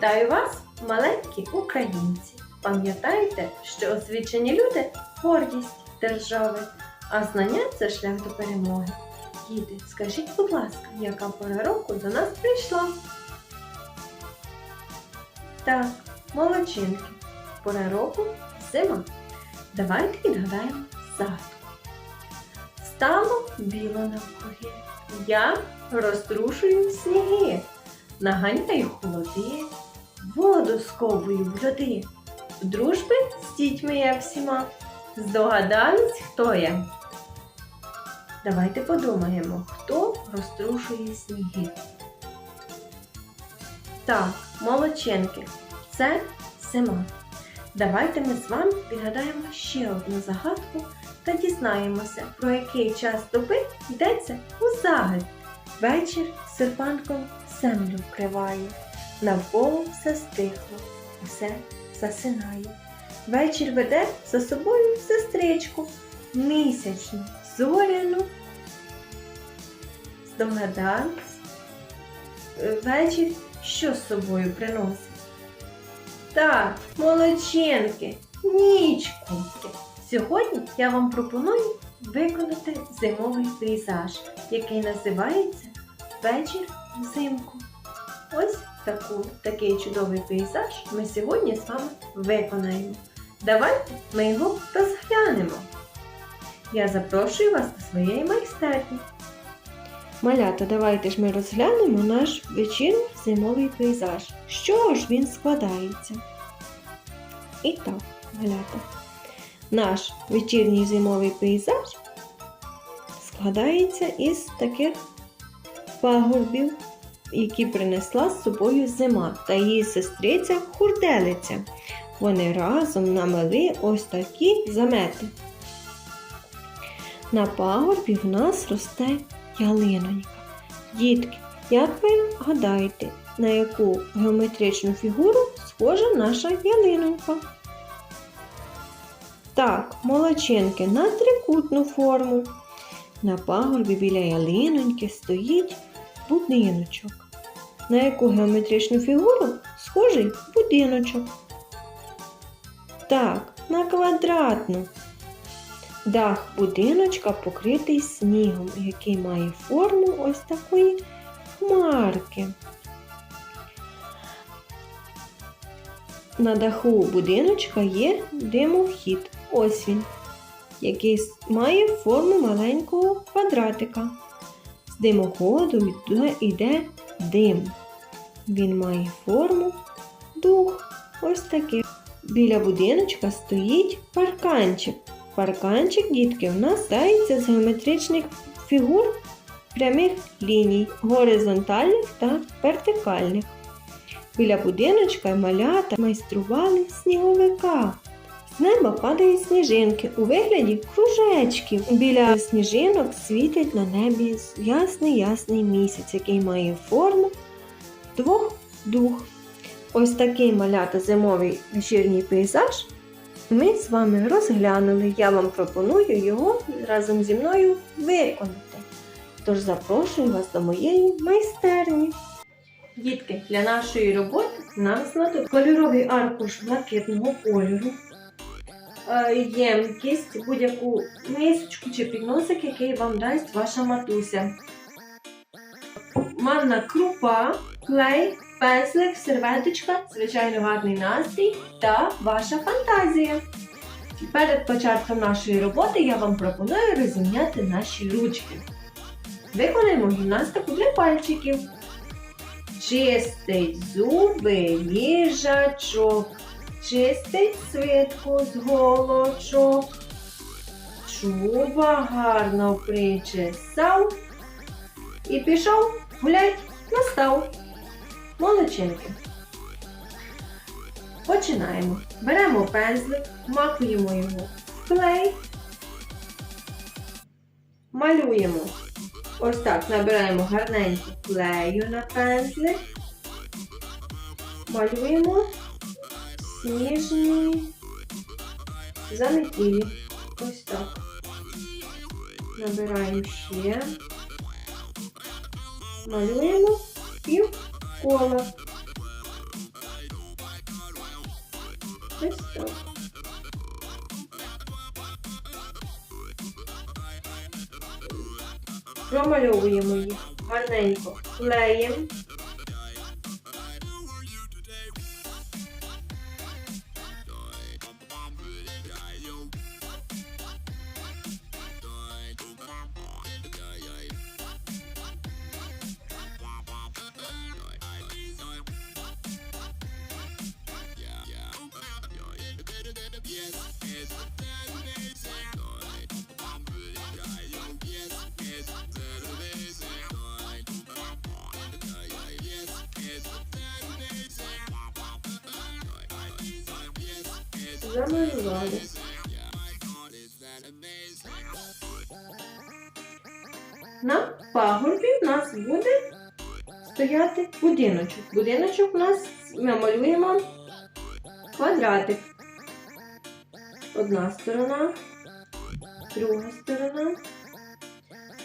Вітаю вас, маленькі українці! Пам'ятайте, що освічені люди гордість держави, а знання це шлях до перемоги. Діти, скажіть, будь ласка, яка пора року до нас прийшла? Так, молодчинки. Пора року зима. Давайте відгадаємо загадку. Стало біло навкруги. Я розтрушую сніги, наганяю холоди, воду сковую льоди. Дружби з дітьми я всіма. Здогадались, хто я? Давайте подумаємо, хто розтрушує сніги. Так, молодчинки, це зима. Давайте ми з вами відгадаємо ще одну загадку та дізнаємося, про який час доби йдеться у загаді. Вечір серпанком землю вкриває, навколо все стихло, усе засинає. Вечір веде за собою сестричку, місячну, зоряну. Здогадались? Вечір що з собою приносить? Так, молодчинки, нічку. Сьогодні я вам пропоную виконати зимовий пейзаж, який називається Вечір взимку. Ось таку, такий чудовий пейзаж ми сьогодні з вами виконаємо. Давайте ми його розглянемо. Я запрошую вас до своєї майстерні. Малята, давайте ж ми розглянемо наш вечірній зимовий пейзаж. Чого ж він складається? І так, малята. Наш вечірній зимовий пейзаж складається із таких пагорбів, які принесла з собою зима та її сестриця хурделиця. Вони разом намели ось такі замети. На пагорбі в нас росте ялинонька. Дітки, як ви гадаєте, на яку геометричну фігуру схожа наша ялинонька? Так, молодчинки на трикутну форму. На пагорбі біля ялиноньки стоїть будиночок. На яку геометричну фігуру схожий будиночок? Так, на квадратну. Дах будиночка покритий снігом, який має форму ось такої хмарки. На даху будиночка є димохід. Ось він, який має форму маленького квадратика. З димоходу йде, дим. Він має форму дух. Ось такий. Біля будиночка стоїть парканчик. Парканчик, дітки, в нас складається з геометричних фігур прямих ліній, горизонтальних та вертикальних. Біля будиночка малята майстрували сніговика. З неба падають сніжинки у вигляді кружечків. Біля сніжинок світить на небі ясний ясний місяць, який має форму двох дух. Ось такий малята зимовий вечірній пейзаж ми з вами розглянули. Я вам пропоную його разом зі мною виконати. Тож запрошую вас до моєї майстерні. Дітки, для нашої роботи нам знадобиться кольоровий аркуш блакитного кольору, ємкість, будь-яку мисочку чи підносик, який вам дасть ваша матуся. Манна крупа, клей, пензлик, серветочка, звичайно гарний настрій та ваша фантазія. Перед початком нашої роботи я вам пропоную розім'яти наші ручки. Виконаємо гімнастику для пальчиків. Чистить зуби їжачок, чистить свитку з голочок. Чуба гарно причесав і пішов гулять настав. Молодчинки. Починаємо. Беремо пензлик, макуємо його в клей, малюємо. Ось так набираємо гарненько клею на пензлик, малюємо ніжні, залетілі. Ось так. Набираємо ще, малюємо пів кола. Ось так. Промальовуємо їх гарненько, клеїмо. Клеєм. Замалювали. На пагорбі в нас буде стояти будиночок. Будиночок у нас ми малюємо квадратик. Одна сторона, друга сторона.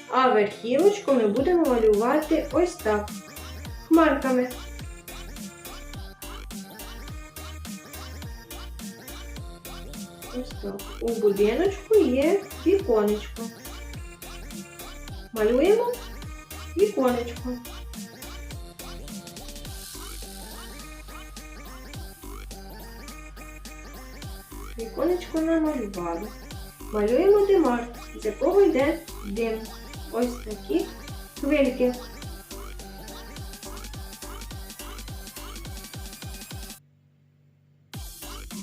А верхівочку ми будемо малювати ось так. Хмарками. Так. У будиночку є віконечко. Малюємо віконечко. Віконечко намалювали. Малюємо димар, з якого йде дим. Ось такі хвильки.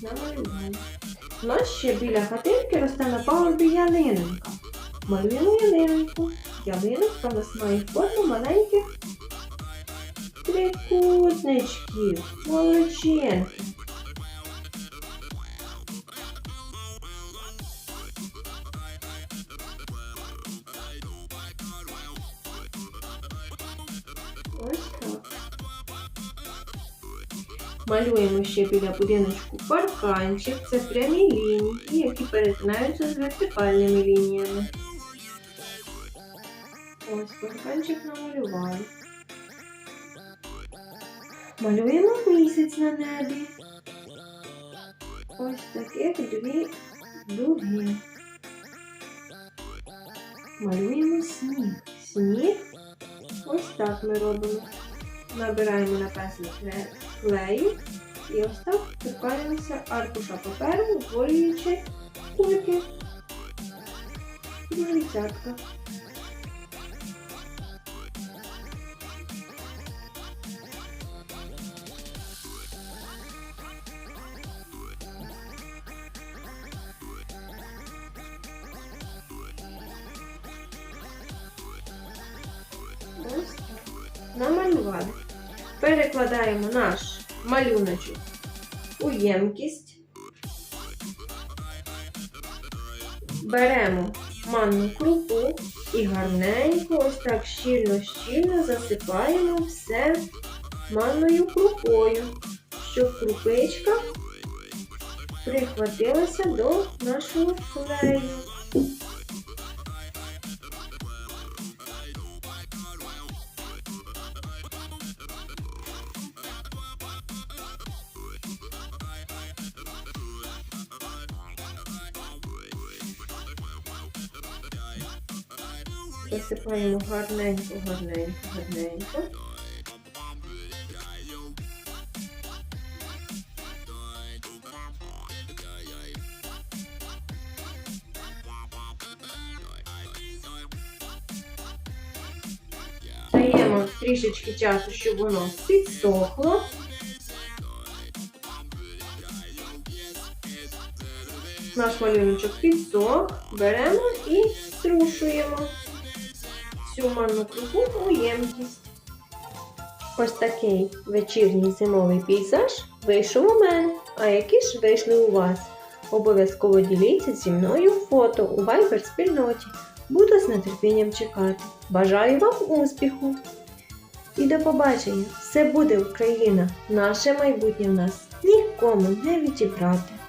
Намалювали. У ще біля хатинки росте на пагорбі ялинонька. Малюємо ялинку. Ялинка у нас має форму маленьких трикутничків. Молодчинки. Малюємо ще біля будиночку парканчик. Це прямі лінії, які перетинаються з вертикальними лініями. Ось парканчик намалювали. Малюємо місяць на небі. Ось таких дві дуги. Малюємо сніг. Сніг. Ось так ми робимо. Набираємо на пензлик кле- клею і ось так торкаємося аркуша паперу, утворюючи кульки. Друзяцятка. Перекладаємо наш малюночок у ємкість. Беремо манну крупу і гарненько, ось так щільно-щільно засипаємо все манною крупою, щоб крупичка прихватилася до нашого клею. Засипаємо гарненько, гарненько, гарненько. Даємо трішечки часу, щоб воно підсохло. Наш малюночок підсох, беремо і струшуємо цю манну крупу у ємкість. Ось такий вечірній зимовий пейзаж вийшов у мене. А які ж вийшли у вас? Обов'язково діліться зі мною фото у Viber спільноті. Буду з нетерпінням чекати. Бажаю вам успіху! І до побачення! Все буде Україна! Наше майбутнє в нас нікому не відібрати.